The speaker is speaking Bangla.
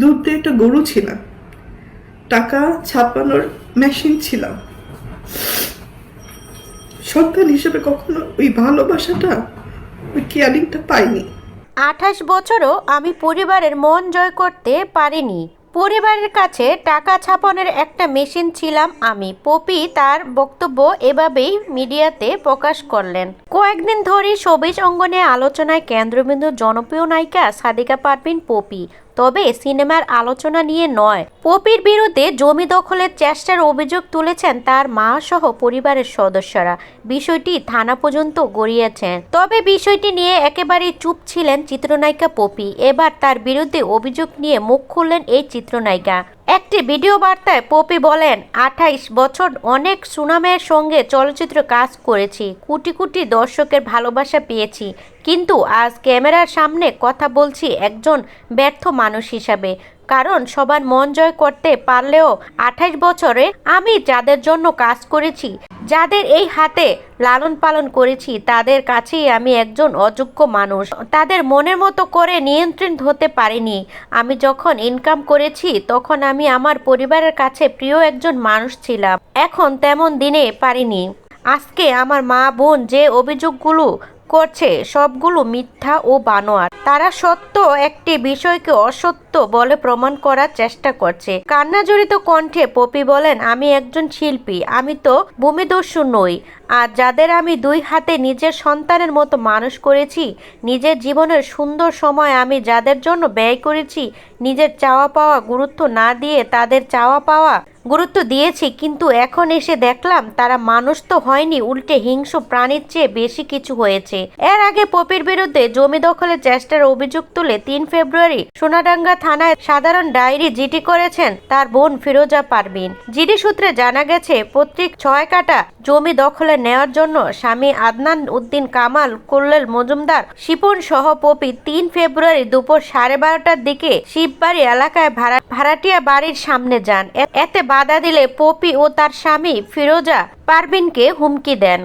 দুধ একটা গরু ছিলাম। টাকা ছাপানোর মেশিন ছিলাম। সন্তান হিসেবে কখনো ওই ভালোবাসাটা, ওই কেয়ারিংটা পাইনি। আঠাশ বছরও আমি পরিবারের মন জয় করতে পারিনি। পরিবারের কাছে টাকা ছাপানোর একটা মেশিন ছিলাম আমি। পপি তার বক্তব্য এভাবেই মিডিয়াতে প্রকাশ করলেন। কয়েকদিন ধরে সবিজ অঙ্গনে আলোচনায় কেন্দ্রবিন্দু জনপ্রিয় নায়িকা সাদিকা পারভিন পপি। তবে সিনেমার আলোচনা নিয়ে নয়। পপির বিরুদ্ধে জমি দখলের চেষ্টার অভিযোগ তুলেছেন তার মা সহ পরিবারের সদস্যরা। বিষয়টি থানা পর্যন্ত গড়িয়েছেন। তবে বিষয়টি নিয়ে একেবারেই চুপ ছিলেন চিত্রনায়িকা পপি। এবার তার বিরুদ্ধে অভিযোগ নিয়ে মুখ খুললেন এই চিত্রনায়িকা। একটি ভিডিও বার্তায় পপি বলেন, আঠাইশ বছর অনেক সুনামের সঙ্গে চলচ্চিত্র কাজ করেছি, কোটি কোটি দর্শকের ভালোবাসা পেয়েছি। কিন্তু আজ ক্যামেরার সামনে কথা বলছি একজন ব্যর্থ মানুষ হিসাবে। কারণ সবার মন জয় করতে পারলেও আঠাইশ বছরে আমি যাদের জন্য কাজ করেছি, যাদের এই হাতে লালন পালন করেছি, তাদের কাছেই আমি একজন অযোগ্য মানুষ। তাদের মনের মতো করে নিয়ন্ত্রণ হতে পারিনি। আমি যখন ইনকাম করেছি, তখন আমি আমার পরিবারের কাছে প্রিয় একজন মানুষ ছিলাম। এখন তেমন দিনে পারিনি। আজকে আমার মা, বোন যে অভিযোগগুলো করছে, সবগুলো মিথ্যা ও বানোয়ার তারা সত্য একটি বিষয়কে অসত্য বলে প্রমাণ করার চেষ্টা করছে। কান্নাজড়িত কণ্ঠে পপি বলেন, আমি একজন শিল্পী, আমি তো ভূমিদস্যু নই। আর যাদের আমি দুই হাতে নিজের সন্তানের মতো মানুষ করেছি, নিজের জীবনের সুন্দর সময় আমি যাদের জন্য ব্যয় করেছি, নিজের চাওয়া পাওয়া গুরুত্ব না দিয়ে তাদের চাওয়া পাওয়া গুরুত্ব দিয়েছি, কিন্তু এখন এসে দেখলাম তারা মানুষ তো হয়নি, উল্টে হিংস্র প্রাণীর চেয়ে বেশি কিছু হয়েছে। এর আগে পপির বিরুদ্ধে জমি দখলের চেষ্টার অভিযোগ তুলে তিন ফেব্রুয়ারি সোনাডাঙ্গা থানায় সাধারণ ডায়েরি জিটি করেছেন তার বোন ফিরোজা পারবিন জিডি সূত্রে জানা গেছে, পৈতৃক ছয় কাটা জমি দখলে নেওয়ার জন্য স্বামী আদনান উদ্দিন কামাল, কল্লেল মজুমদার, শিপন সহ পপি তিন ফেব্রুয়ারি দুপুর সাড়ে বারোটার দিকে শিববাড়ি এলাকায় ভাড়া ভাড়াটিয়া বাড়ির সামনে যান। এতে বাধা দিলে পপি ও তার স্বামী ফিরোজা পারভিনকে হুমকি দেন।